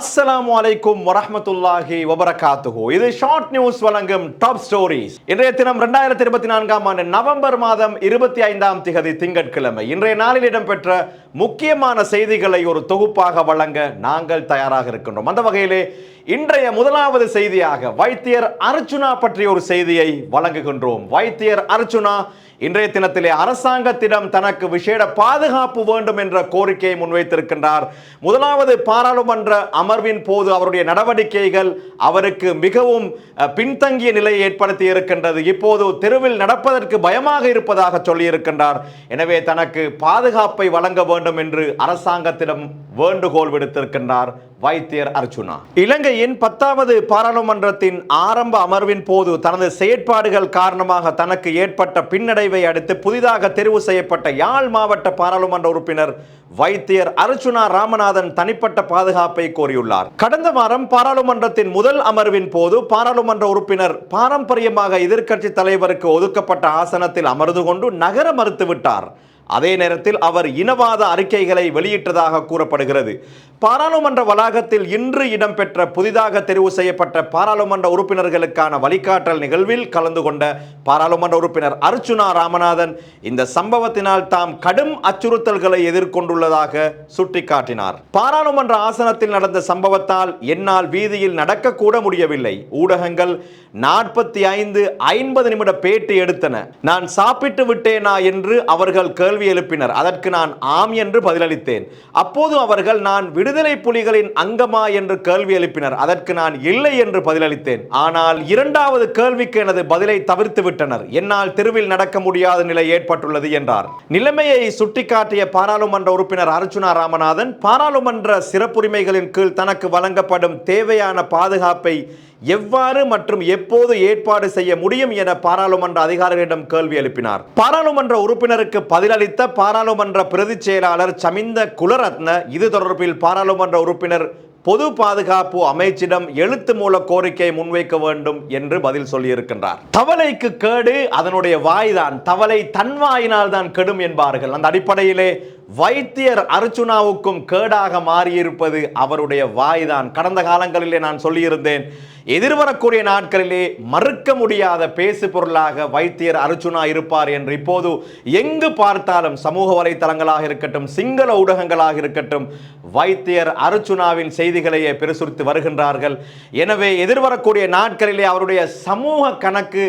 அஸ்ஸலாமு அலைக்கும் வரஹமத்துல்லாஹி வபரகாத்துஹு இது ஷார்ட் நியூஸ் வழங்கும் டாப் ஸ்டோரிஸ் இன்றைய தினம் ரெண்டாயிரத்தி இருபத்தி நான்காம் ஆண்டு நவம்பர் மாதம் இருபத்தி ஐந்தாம் திகதி திங்கட்கிழமை. இன்றைய நாளில் இடம்பெற்ற முக்கியமான செய்திகளை ஒரு தொகுப்பாக வழங்க நாங்கள் தயாராக இருக்கின்றோம். அந்த வகையிலே இன்றைய முதலாவது செய்தியாக வைத்தியர் அர்ச்சுனா பற்றிய ஒரு செய்தியை வழங்குகின்றோம். வைத்தியர் அர்ச்சுனா இன்றைய தினத்திலே அரசாங்கத்திடம் தனக்கு விசேட பாதுகாப்பு வேண்டும் என்ற கோரிக்கையை முன்வைத்திருக்கின்றார். முதலாவது பாராளுமன்ற அமர்வின் போது அவருடைய நடவடிக்கைகள் அவருக்கு மிகவும் பின்தங்கிய நிலையை ஏற்படுத்தி இருக்கின்றது. இப்போது தெருவில் நடப்பதற்கு பயமாக இருப்பதாக சொல்லியிருக்கின்றார். எனவே தனக்கு பாதுகாப்பை வழங்க வேண்டும் என்று அரசாங்கத்திடம் வேண்டுகோள் விடுத்திருக்கின்றார். வைத்தியர் அர்ச்சுனா இலங்கையின் பத்தாவது பாராளுமன்றத்தின் ஆரம்ப அமர்வின் போது தனது செயற்பாடுகள் காரணமாக தனக்கு ஏற்பட்ட பின்னடைவை அடுத்து புதிதாக தெரிவு செய்யப்பட்ட யாழ் மாவட்ட பாராளுமன்ற உறுப்பினர் வைத்தியர் அர்ச்சுனா ராமநாதன் தனிப்பட்ட பாதுகாப்பை கோரியுள்ளார். கடந்த வாரம் பாராளுமன்றத்தின் முதல் அமர்வின் போது பாராளுமன்ற உறுப்பினர் பாரம்பரியமாக எதிர்க்கட்சி தலைவருக்கு ஒதுக்கப்பட்ட ஆசனத்தில் அமர்ந்து கொண்டு நகர மறுத்துவிட்டார். அதே நேரத்தில் அவர் இனவாத அறிக்கைகளை வெளியிட்டதாக கூறப்படுகிறது. பாராளுமன்ற வளாகத்தில் இன்று இடம்பெற்ற புதிதாக தெரிவு செய்யப்பட்ட பாராளுமன்ற உறுப்பினர்களுக்கான வழிகாட்டல் நிகழ்வில் கலந்து கொண்ட பாராளுமன்ற உறுப்பினர் அர்ச்சுனா ராமநாதன் இந்த சம்பவத்தினால் தாம் கடும் அச்சுறுத்தல்களை எதிர்கொண்டுள்ளதாக சுட்டிக்காட்டினார். பாராளுமன்ற ஆசனத்தில் நடந்த சம்பவத்தால் என்னால் வீதியில் நடக்கக்கூட முடியவில்லை. ஊடகங்கள் நாற்பத்தி ஐந்து ஐம்பது நிமிட பேட்டி எடுத்தன. நான் சாப்பிட்டு விட்டேனா என்று அவர்கள் கேள்வி எழுப்பினர். அதற்கு நான் ஆம் என்று பதிலளித்தேன். அப்போது அவர்கள் நான் விடுதலை புலிகளின் அங்கமா? என்று கேள்வி எழுப்பினர். அதற்கு நான் இல்லை என்று பதிலளித்தேன். ஆனால் இரண்டாவது கேள்விக்கு எனது பதிலை தவிர்த்து விட்டனர். என்னால் தெருவில் நடக்க முடியாத நிலை ஏற்பட்டுள்ளது என்றார். நிலைமையை சுட்டிக்காட்டிய பாராளுமன்ற உறுப்பினர் அர்ஜுனா ராமநாதன் பாராளுமன்ற சிறப்புரிமைகளின் கீழ் தனக்கு வழங்கப்படும் தேவையான பாதுகாப்பை எவ்வாறு மற்றும் எப்போது ஏற்பாடு செய்ய முடியும் என பாராளுமன்ற அதிகாரிகளிடம் கேள்வி எழுப்பினார். பாராளுமன்ற உறுப்பினருக்கு பதிலளித்த பாராளுமன்ற பிரதி செயலாளர் சமிந்த குலரத்ன இது தொடர்பில் பாராளுமன்ற உறுப்பினர் பொது பாதுகாப்பு அமைச்சிடம் எழுத்து மூல கோரிக்கை முன்வைக்க வேண்டும் என்று பதில் சொல்லியிருக்கின்றார். தவளைக்கு கேடு அதனுடைய வாய்தான் தவளை தன் வாயினால் தான் கெடும் என்பார்கள். அந்த அடிப்படையிலே வைத்தியர் அர்ச்சுனாவுக்கும் கேடாக மாறியிருப்பது அவருடைய வாய்தான். கடந்த காலங்களிலே நான் சொல்லியிருந்தேன் எதிர்வரக்கூடிய நாட்களிலே மறுக்க முடியாத பேசு பொருளாக வைத்தியர் அர்ஜுனா இருப்பார் என்று இப்போது எங்கு பார்த்தாலும் சமூக வலைத்தளங்களாக இருக்கட்டும் சிங்கள ஊடகங்களாக இருக்கட்டும் வைத்தியர் அர்ஜுனாவின் செய்திகளையே பிரசுரித்து வருகின்றார்கள். எனவே எதிர்வரக்கூடிய நாட்களிலே அவருடைய சமூக கணக்கு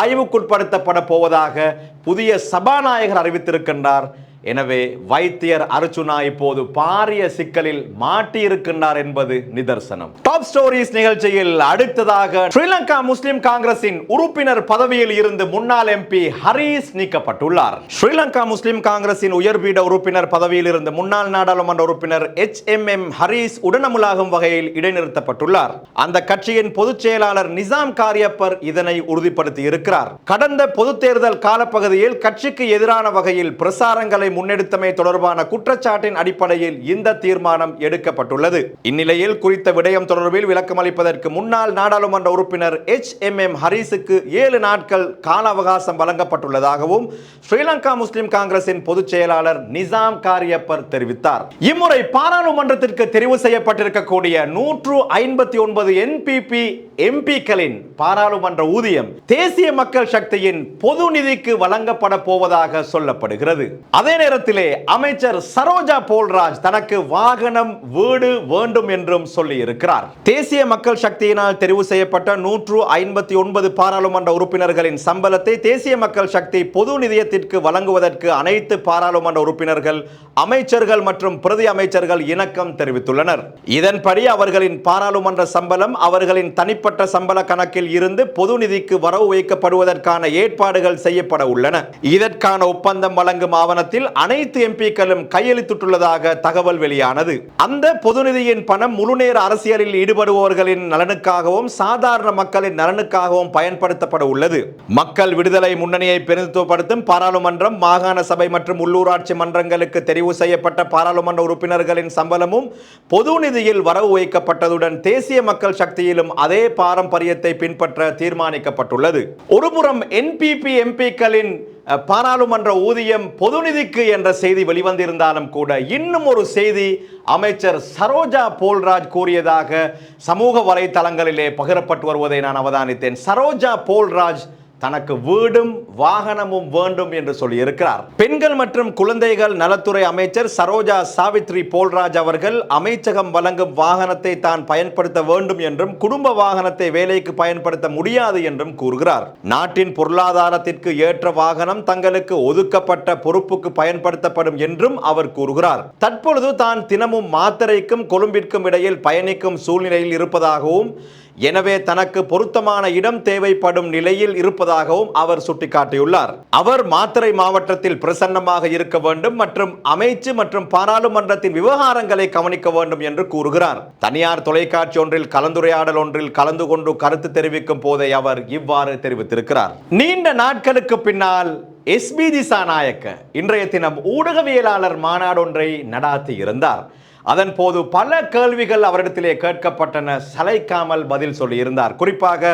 ஆய்வுக்குட்படுத்தப்பட போவதாக புதிய சபாநாயகர் அறிவித்திருக்கின்றார். எனவே வைத்தியர் அர்ச்சுனா இப்போது பாரிய சிக்கலில் மாட்டியிருக்கின்றார் என்பது நிதர்சனம். டாப் ஸ்டோரிஸ் நிகழ்ச்சியில் அடுத்ததாக ஸ்ரீலங்கா முஸ்லிம் காங்கிரசின் உறுப்பினர் பதவியில் இருந்து முன்னாள் எம்பி ஹரீஸ் நீக்கப்பட்டுள்ளார். ஸ்ரீலங்கா முஸ்லிம் காங்கிரசின் உயர்பீட உறுப்பினர் பதவியில் இருந்து முன்னாள் நாடாளுமன்ற உறுப்பினர் எச் எம் எம் ஹரீஸ் உடனமுலாகும் வகையில் இடைநிறுத்தப்பட்டுள்ளார். அந்த கட்சியின் பொதுச் செயலாளர் நிசாம் காரியப்பர் இதனை உறுதிப்படுத்தி இருக்கிறார் கடந்த பொது தேர்தல் காலப்பகுதியில் கட்சிக்கு எதிரான வகையில் பிரசாரங்களை முன்னெடுத்தமை தொடர்பான குற்றச்சாட்டின் அடிப்படையில் இந்த தீர்மானம் எடுக்கப்பட்டுள்ளது. இந்நிலையில் குறித்த விடயம் தொடர்பில் விளக்கம் அளிப்பதற்கு முன்னாள் நாடாளுமன்ற உறுப்பினர் எச் எம் எம் ஹரீஸுக்கு ஏழு நாட்கள் கால அவகாசம் வழங்கப்பட்டுள்ளதாகவும் ஸ்ரீலங்கா முஸ்லிம் காங்கிரசின் பொதுச் செயலாளர் நிசாம் காரியப்பர் தெரிவித்தார். இம்முறை பாராளுமன்றத்திற்கு தெரிவு செய்யப்பட்டிருக்கக்கூடிய நூற்று ஐம்பத்தி ஒன்பது என்பிபி எம்பிக்களின் பாராளுமன்ற ஊதியம் தேசிய மக்கள் சக்தியின் பொது நிதிக்கு வழங்கப்பட போவதாக சொல்லப்படுகிறது. அதே நேரத்திலே அமைச்சர் சரோஜா போல்ராஜ் தனக்கு வாகனம் வீடு வேண்டும் என்றும் சொல்லி இருக்கிறார் தேசிய மக்கள் சக்தியினால் தெரிவு செய்யப்பட்ட நூற்று ஐம்பத்தி ஒன்பது பாராளுமன்ற உறுப்பினர்களின் சம்பளத்தை தேசிய மக்கள் சக்தி பொது நிதியத்திற்கு வழங்குவதற்கு அனைத்து பாராளுமன்ற உறுப்பினர்கள் அமைச்சர்கள் மற்றும் பிரதி அமைச்சர்கள் இணக்கம் தெரிவித்துள்ளனர். இதன்படி அவர்களின் பாராளுமன்ற சம்பளம் அவர்களின் தனிப்பட்ட சம்பள கணக்கில் இருந்து பொது நிதிக்கு வரவு வைக்கப்படுவதற்கான ஏற்பாடுகள் செய்யப்பட உள்ளன. இதற்கான ஒப்பந்தம் வழங்கும் ஆவணத்தில் அனைத்து எம்பிக்களும் கையெழுத்திட்டுள்ளதாக தகவல் வெளியானது. அந்த பொதுநிதியின் பணம் முழுநேர அரசியலில் ஈடுபடுபவர்களின் நலனுக்காகவும் சாதாரண மக்களின் நலனுக்காகவும் பயன்படுத்தப்பட உள்ளது. மக்கள் விடுதலை முன்னணியை பிரதித்துவப்படுத்தும் பாராளுமன்றம் மாகாண சபை மற்றும் உள்ளூராட்சி மன்றங்களுக்கு தெரிவு செய்யப்பட்ட பாராளுமன்ற உறுப்பினர்களின் சம்பளமும் பொது நிதியில் வரவு வைக்கப்பட்டதுடன் தேசிய மக்கள் சக்தியிலும் அதே பாரம்பரியத்தை பின்பற்ற தீர்மானிக்கப்பட்டுள்ளது. ஒருபுறம் என்பிபி எம்பிக்களின் பாராளுமன்ற ஊதியம் பொதுநிதிக்கு என்ற செய்தி வெளிவந்திருந்தாலும் கூட இன்னும் ஒரு செய்தி அமைச்சர் சரோஜா போல்ராஜ் கூறியதாக சமூக வலைத்தளங்களிலே பகிரப்பட்டு வருவதை நான் அவதானித்தேன். சரோஜா போல்ராஜ் தனக்கு வீடும் வாகனமும் வேண்டும் என்று சொல்லியிருக்கிறார். பெண்கள் மற்றும் குழந்தைகள் நலத்துறை அமைச்சர் சரோஜா சாவித்ரி போல்ராஜ் அவர்கள் அமைச்சகம் வழங்கும் வாகனத்தை தான் பயன்படுத்த வேண்டும் என்றும் குடும்ப வாகனத்தை வேலைக்கு பயன்படுத்த முடியாது என்றும் கூறுகிறார். நாட்டின் பொருளாதாரத்திற்கு ஏற்ற வாகனம் தங்களுக்கு ஒதுக்கப்பட்ட பொறுப்புக்கு பயன்படுத்தப்படும் என்றும் அவர் கூறுகிறார். தற்பொழுது தான் தினமும் மாத்தரைக்கும் கொழும்பிற்கும் இடையில் பயணிக்கும் சூழ்நிலையில் இருப்பதாகவும் எனவே தனக்கு பொருத்தமான இடம் தேவைப்படும் நிலையில் இருப்பதாகவும் அவர் சுட்டிக்காட்டியுள்ளார். அவர் மாத்தறை மாவட்டத்தில் பிரசன்னமாக இருக்க வேண்டும் மற்றும் அமைச்சு மற்றும் பாராளுமன்றத்தின் விவகாரங்களை கவனிக்க வேண்டும் என்று கூறுகிறார். தனியார் தொலைக்காட்சி ஒன்றில் கலந்துரையாடல் ஒன்றில் கலந்து கொண்டு கருத்து தெரிவிக்கும் போதே அவர் இவ்வாறு தெரிவித்திருக்கிறார். நீண்ட நாட்களுக்கு பின்னால் எஸ்பி திசாநாயக்க இன்றைய தினம் ஊடகவியலாளர் மாநாடொன்றை நடாத்தி இருந்தார். அதன் போது பல கேள்விகள் அவரிடத்திலே கேட்கப்பட்டன. சளைக்காமல் பதில் சொல்லியிருந்தார் குறிப்பாக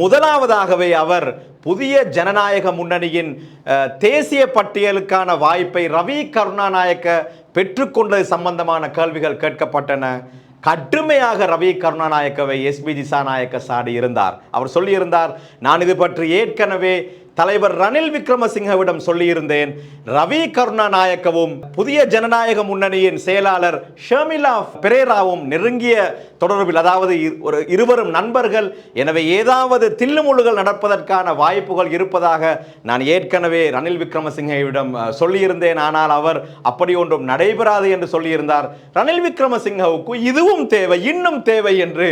முதலாவதாகவே அவர் புதிய ஜனநாயக முன்னணியின் தேசிய பட்டியலுக்கான வாய்ப்பை ரவி கருணாநாயக்க பெற்றுக்கொண்டது சம்பந்தமான கேள்விகள் கேட்கப்பட்டன. கடுமையாக ரவி கருணாநாயக்கவை எஸ்பி திசாநாயக்க சாடி இருந்தார் அவர் சொல்லியிருந்தார் நான் இது பற்றி ஏற்கனவே தலைவர் ரணில் விக்ரமசிங்கவிடம் சொல்லியிருந்தேன் ரவி கருணாநாயக்கவும் புதிய ஜனநாயக முன்னணியின் செயலாளர் ஷர்மிளா பெரேராவும் நெருங்கிய தொடர்பில் அதாவது ஒரு இருவரும் நண்பர்கள் எனவே ஏதாவது தில்லுமுள்ளுகள் நடப்பதற்கான வாய்ப்புகள் இருப்பதாக நான் ஏற்கனவே ரணில் விக்ரமசிங்கவிடம் சொல்லியிருந்தேன். ஆனால் அவர் அப்படி ஒன்றும் நடைபெறாது என்று சொல்லியிருந்தார். ரணில் விக்ரமசிங்கவுக்கு இதுவும் தேவை இன்னும் தேவை என்று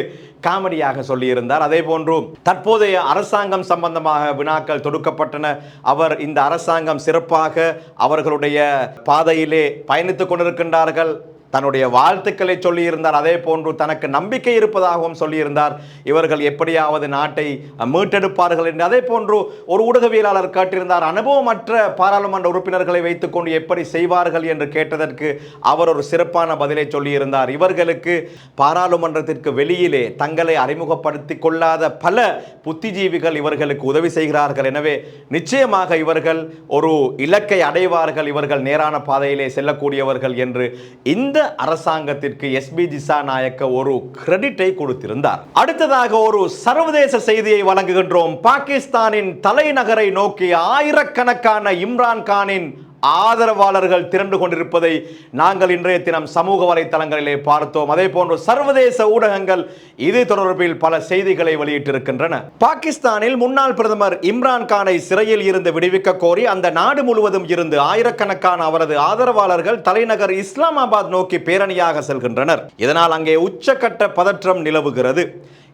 காமெடியாக சொல்லியிருந்தார். அதே போன்று தற்போதைய அரசாங்கம் சம்பந்தமாக வினாக்கள் தொடுக்கப்பட்டன அவர் இந்த அரசாங்கம் சிறப்பாக அவர்களுடைய பாதையிலே பயணித்துக் கொண்டிருக்கின்றார்கள். தன்னுடைய வாழ்த்துக்களை சொல்லியிருந்தார். அதே போன்று தனக்கு நம்பிக்கை இருப்பதாகவும் சொல்லியிருந்தார். இவர்கள் எப்படியாவது நாட்டை மீட்டெடுப்பார்கள் என்று. அதே போன்று ஒரு ஊடகவியலாளர் கேட்டிருந்தார். அனுபவமற்ற பாராளுமன்ற உறுப்பினர்களை வைத்துக்கொண்டு எப்படி செய்வார்கள் என்று கேட்டதற்கு அவர் ஒரு சிறப்பான பதிலை சொல்லியிருந்தார். இவர்களுக்கு பாராளுமன்றத்திற்கு வெளியிலே தங்களை அறிமுகப்படுத்திக் கொள்ளாத பல புத்திஜீவிகள் இவர்களுக்கு உதவி செய்கிறார்கள். எனவே நிச்சயமாக இவர்கள் ஒரு இலக்கை அடைவார்கள். இவர்கள் நேரான பாதையிலே செல்லக்கூடியவர்கள் என்று. இந்த அரசாங்கத்திற்கு எஸ் எஸ்பி திசாநாயக்க ஒரு கிரெடிட்டை கொடுத்திருந்தார். அடுத்ததாக ஒரு சர்வதேச செய்தியை வழங்குகின்றோம். பாகிஸ்தானின் தலைநகரை நோக்கி ஆயிரக்கணக்கான இம்ரான் கானின் ஆதரவாளர்கள் திரண்டு கொண்டிருப்பதை நாங்கள் இன்றைய தினம் சமூக வலைத்தளங்களிலே பார்த்தோம். அதே போன்று சர்வதேச ஊடகங்கள் இது தொடர்பில் பல செய்திகளை வெளியிட்டிருக்கின்றன. பாகிஸ்தானில் முன்னாள் பிரதமர் இம்ரான் கானை சிறையில் இருந்து விடுவிக்க கோரி அந்த நாடு முழுவதும் இருந்து ஆயிரக்கணக்கான அவரது ஆதரவாளர்கள் தலைநகர் இஸ்லாமாபாத் நோக்கி பேரணியாக செல்கின்றனர். இதனால் அங்கே உச்சக்கட்ட பதற்றம் நிலவுகிறது.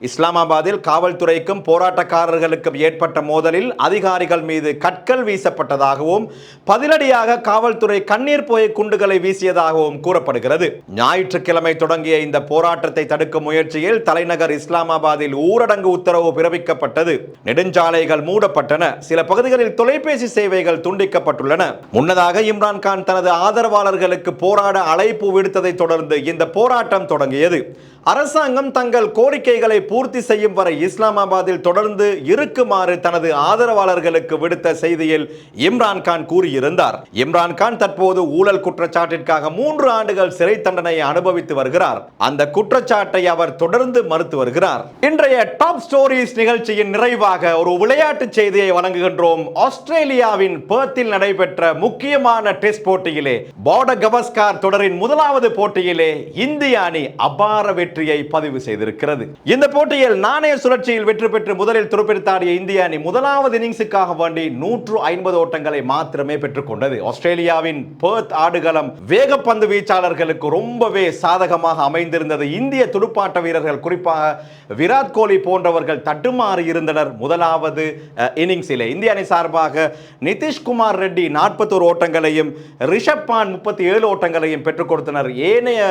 இஸ்லாமாபாத்தில் காவல்துறைக்கும் போராட்டக்காரர்களுக்கும் ஏற்பட்ட மோதலில் அதிகாரிகள் மீது கற்கள் வீசப்பட்டதாகவும் பதிலடியாக காவல்துறை கண்ணீர் புகை குண்டுகளை வீசியதாகவும் கூறப்படுகிறது. ஞாயிற்றுக்கிழமை தொடங்கிய இந்த போராட்டத்தை தடுக்கும் முயற்சியில் தலைநகர் இஸ்லாமாபாத்தில் ஊரடங்கு உத்தரவு பிறப்பிக்கப்பட்டது. நெடுஞ்சாலைகள் மூடப்பட்டன. சில பகுதிகளில் தொலைபேசி சேவைகள் துண்டிக்கப்பட்டுள்ளன. முன்னதாக இம்ரான்கான் தனது ஆதரவாளர்களுக்கு போராட அழைப்பு விடுத்ததை தொடர்ந்து இந்த போராட்டம் தொடங்கியது. அரசாங்கம் தங்கள் கோரிக்கைகளை பூர்த்தி செய்யும் வரை இஸ்லாமாபாத்தில் தொடர்ந்து இருக்குமாறு தனது ஆதரவாளர்களுக்கு விடுத்த செய்தியில் இம்ரான் கான் கூறியிருந்தார். இம்ரான்கான் தற்போது ஊழல் குற்றச்சாட்டிற்காக மூன்று ஆண்டுகள் சிறை தண்டனையை அனுபவித்து வருகிறார். அந்த குற்றச்சாட்டை அவர் தொடர்ந்து மறுத்து வருகிறார். இன்றைய டாப் ஸ்டோரிஸ் நிகழ்ச்சியின் நிறைவாக ஒரு விளையாட்டு செய்தியை வழங்குகின்றோம். ஆஸ்திரேலியாவின் பேர்த்தில் நடைபெற்ற முக்கியமான டெஸ்ட் போட்டியிலே போட கவஸ்கார் தொடரின் முதலாவது போட்டியிலே இந்திய அணி அபார வெற்றியை பதிவு செய்திருக்கிறது. இந்த போட்டியில் நாணய சுழற்சியில் வெற்றி பெற்று முதலில் துருப்பிடித்தாடிய இந்திய அணி முதலாவது இன்னிங்ஸுக்காக வேண்டி நூற்று ஐம்பது ஓட்டங்களை மாத்திரமே பெற்றுக்கொண்டது ஆஸ்திரேலியாவின் பேர்த் ஆடுகளம் வேகப்பந்து வீச்சாளர்களுக்கு ரொம்பவே சாதகமாக அமைந்திருந்தது. இந்திய துடுப்பாட்ட வீரர்கள் குறிப்பாக விராட் கோலி போன்றவர்கள் தட்டுமாறி இருந்தனர் முதலாவது இன்னிங்ஸிலே. இந்திய அணி சார்பாக நிதிஷ்குமார் ரெட்டி நாற்பத்தோரு ஓட்டங்களையும் ரிஷப் பான் முப்பத்தி ஏழு ஓட்டங்களையும் பெற்றுக் கொடுத்தனர். ஏனைய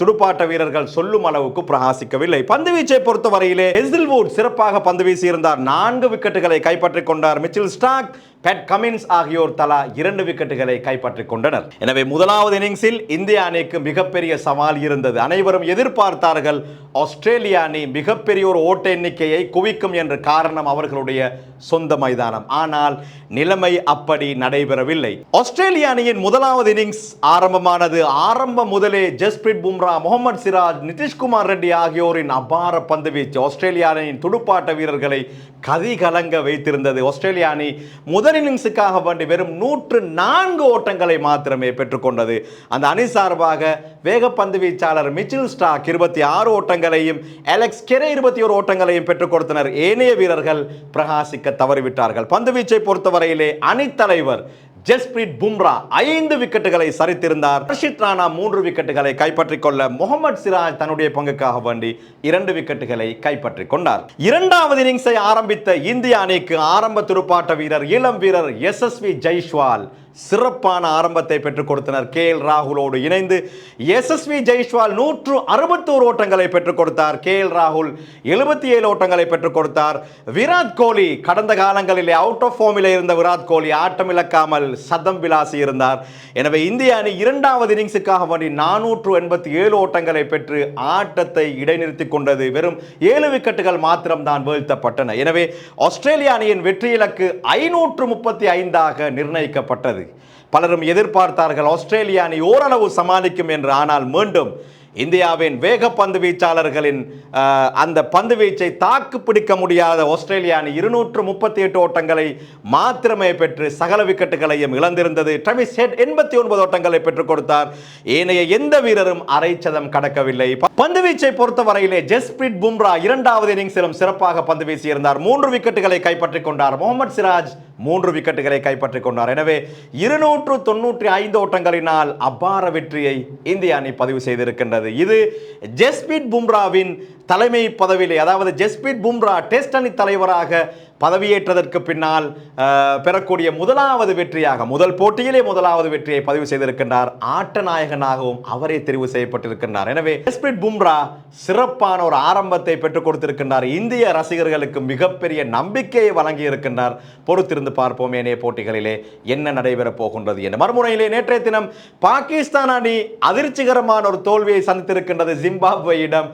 துடுப்பாட்ட வீரர்கள் சொல்லும் அளவு அளவுக்கு பிரகாசிக்கவில்லை. பந்து வீச்சை பொறுத்தவரையிலே ஹெசில்வுட் சிறப்பாக பந்து வீசியிருந்தார். நான்கு விக்கெட்டுகளை கைப்பற்றிக் கொண்டார் மிச்சில் ஸ்டாக். பேட் கமின்ஸ் ஆகியோர் தலா இரண்டு விக்கெட்டுகளை கைப்பற்றிக் கொண்டனர். எனவே முதலாவது இன்னிங்ஸில் இந்திய அணிக்கு மிகப்பெரிய சவால் இருந்தது. அனைவரும் எதிர்பார்த்தார்கள் ஆஸ்திரேலிய அணி மிகப்பெரிய ஒரு ஓட்ட எண்ணிக்கையை குவிக்கும் என்ற காரணம் அவர்களுடைய சொந்த மைதானம். ஆனால் நிலைமை அப்படி நடைபெறவில்லை. ஆஸ்திரேலிய அணியின் முதலாவது இன்னிங்ஸ் ஆரம்பமானது. ஆரம்பம் முதலே ஜஸ்பிரீத் பும்ரா முகமது சிராஜ் நிதிஷ்குமார் ரெட்டி ஆகியோரின் அபார பந்து வீச்சு. ஆஸ்திரேலிய அணியின் துடுப்பாட்ட வீரர்களை கதி கலங்க வைத்திருந்தது ஆஸ்திரேலிய அணி. முதல் இன்னிங்ஸுக்காக வேண்டி வெறும் நூற்று நான்கு ஓட்டங்களை மாத்திரமே பெற்றுக்கொண்டது. அந்த அணி சார்பாக வேகப்பந்து வீச்சாளர் மிச்சில் ஸ்டாக் இருபத்தி ஆறு ஓட்டங்களையும் அலெக்ஸ் கெரே இருபத்தி ஒரு ஓட்டங்களையும் பெற்றுக் கொடுத்தனர். ஏனைய வீரர்கள் பிரகாசிக்க தவறிவிட்டார்கள். பந்து வீச்சை பொறுத்தவரையிலே அணித்தலைவர் ஜஸ்பிரீத் பும்ரா ஐந்து விக்கெட்டுகளை சரித்திருந்தார். ஹர்ஷித் ராணா மூன்று விக்கெட்டுகளை கைப்பற்றிக் கொள்ள முகமது சிராஜ் தன்னுடைய பங்குக்காக வேண்டி இரண்டு விக்கெட்டுகளை கைப்பற்றிக் கொண்டார். இரண்டாவது இன்னிங்ஸை ஆரம்பித்த இந்திய அணிக்கு ஆரம்ப துடுப்பாட்ட வீரர் இளம் வீரர் எஸ்எஸ்வி ஜெய்ஸ்வால் சிறப்பான ஆரம்பத்தை பெற்றுக் கொடுத்தனர். கே எல் ராகுலோடு இணைந்து எஸ்எஸ்வி ஜெய்ஸ்வால் நூற்று அறுபத்தோரு ஓட்டங்களை பெற்றுக் கொடுத்தார். கே எல் ராகுல் எழுபத்தி ஏழு ஓட்டங்களை பெற்றுக் கொடுத்தார். விராட் கோலி கடந்த காலங்களிலே அவுட் ஆஃப் ஃபார்மில் இருந்த விராட் கோலி ஆட்டம் இழக்காமல் சதம் விளாசி இருந்தார். எனவே இந்திய அணி இரண்டாவது இன்னிங்ஸுக்காக வேண்டி நானூற்று எண்பத்தி ஏழு ஓட்டங்களை பெற்று ஆட்டத்தை இடைநிறுத்தி கொண்டது. வெறும் ஏழு விக்கெட்டுகள் மாத்திரம்தான் வீழ்த்தப்பட்டன. எனவே ஆஸ்திரேலிய அணியின் வெற்றி இலக்கு ஐநூற்று முப்பத்தி ஐந்தாக நிர்ணயிக்கப்பட்டது. பலரும் எதிர்பார்த்தார்கள் ஆஸ்திரேலிய அணி ஓரளவு சமாளிக்கும் என்று. ஆனால் மீண்டும் இந்தியாவின் வேக பந்து வீச்சாளர்களின் அந்த பந்து வீச்சை தாக்கு பிடிக்க முடியாத ஆஸ்திரேலிய அணி இருநூற்று முப்பத்தி எட்டு ஓட்டங்களை மாத்திரமே பெற்று சகல விக்கெட்டுகளையும் இழந்திருந்தது. டமிஸ் ஹெட் எண்பத்தி ஒன்பது ஓட்டங்களை பெற்றுக் கொடுத்தார். ஏனைய எந்த வீரரும் அரை சதம் கடக்கவில்லை. பந்து வீச்சை பொறுத்தவரையிலே ஜஸ்பிரீத் பும்ரா இரண்டாவது இன்னிங்ஸிலும் சிறப்பாக பந்து வீசியிருந்தார். மூன்று விக்கெட்டுகளை கைப்பற்றிக் கொண்டார். முகமது சிராஜ் மூன்று விக்கெட்டுகளை கைப்பற்றிக் கொண்டார். எனவே இருநூற்று தொன்னூற்றி ஐந்து ஓட்டங்களினால் அபார வெற்றியை இந்திய அணி பதிவு செய்திருக்கின்றது. இது ஜஸ்பீத் பும்ராவின் தலைமை பதவியிலே அதாவது ஜஸ்பீத் பும்ரா டெஸ்ட் அணி தலைவராக பதவியேற்றதற்கு பின்னால் பெறக்கூடிய முதலாவது வெற்றியாக முதல் போட்டியிலே முதலாவது வெற்றியை பதிவு செய்திருக்கின்றார். ஆட்ட நாயகனாகவும் அவரே தெரிவு செய்யப்பட்டிருக்கின்றார். எனவே ஜஸ்பிரிட் பும்ரா சிறப்பான ஒரு ஆரம்பத்தை பெற்றுக் கொடுத்திருக்கின்றார். இந்திய ரசிகர்களுக்கு மிகப்பெரிய நம்பிக்கையை வழங்கி இருக்கின்றார் பொறுத்திருந்து பார்ப்போம் ஏனைய போட்டிகளிலே என்ன நடைபெறப் போகின்றது என்று. மறுமுனையிலே நேற்றைய தினம் பாகிஸ்தான் அணி அதிர்ச்சிகரமான ஒரு தோல்வியை சந்தித்திருக்கின்றது ஜிம்பாப்வேயிடம்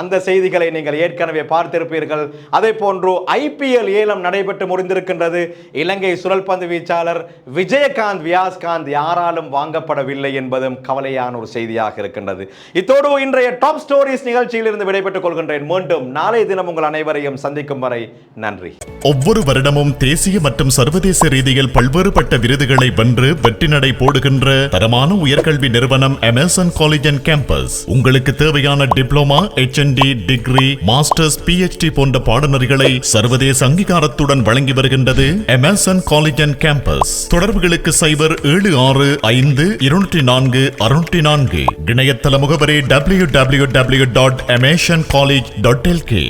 அந்த செய்திகளை நீங்கள் ஏற்கனவே பார்த்திருப்பீர்கள். அதே போன்று ஐபிஎல் ஏலம் நடைபெற்று முடிந்திருக்கின்றது இலங்கை சுழல் பந்து வீச்சாளர் விஜயகாந்த் வியாஸ்காந்த் யாராலும் வாங்கப்படவில்லை என்பதும் கவலையான ஒரு செய்தியாக இருக்கின்றது. இத்தோடு இன்றைய டாப் ஸ்டோரிஸ் நிகழ்ச்சியில் இருந்து விடைபெற்றுக் கொள்கின்றேன். மீண்டும் நாளைய தினம் உங்கள் அனைவரையும் சந்திக்கும் வரை நன்றி. ஒவ்வொரு வருடமும் தேசிய மற்றும் சர்வதேச ரீதியில் பல்வேறுபட்ட விருதுகளை வென்று வெற்றி நடை போடுகின்ற தரமான உயர்கல்வி நிறுவனம் அமேசன் காலேஜ் அண்ட் கேம்பஸ் உங்களுக்கு தேவையான diploma HND degree masters PhD போன்ற பாடநெறிகளை சர்வதேச அங்கீகாரத்துடன் வழங்கி வருகின்றது அமேசான் காலேஜ் அண்ட் கேம்பஸ் தொடர்புகளுக்கு சைபர் ஏழு ஆறு ஐந்து இருநூற்றி நான்கு அறுநூற்றி நான்கு. இணையதள முகவரி W W W dot Amazon college dot LK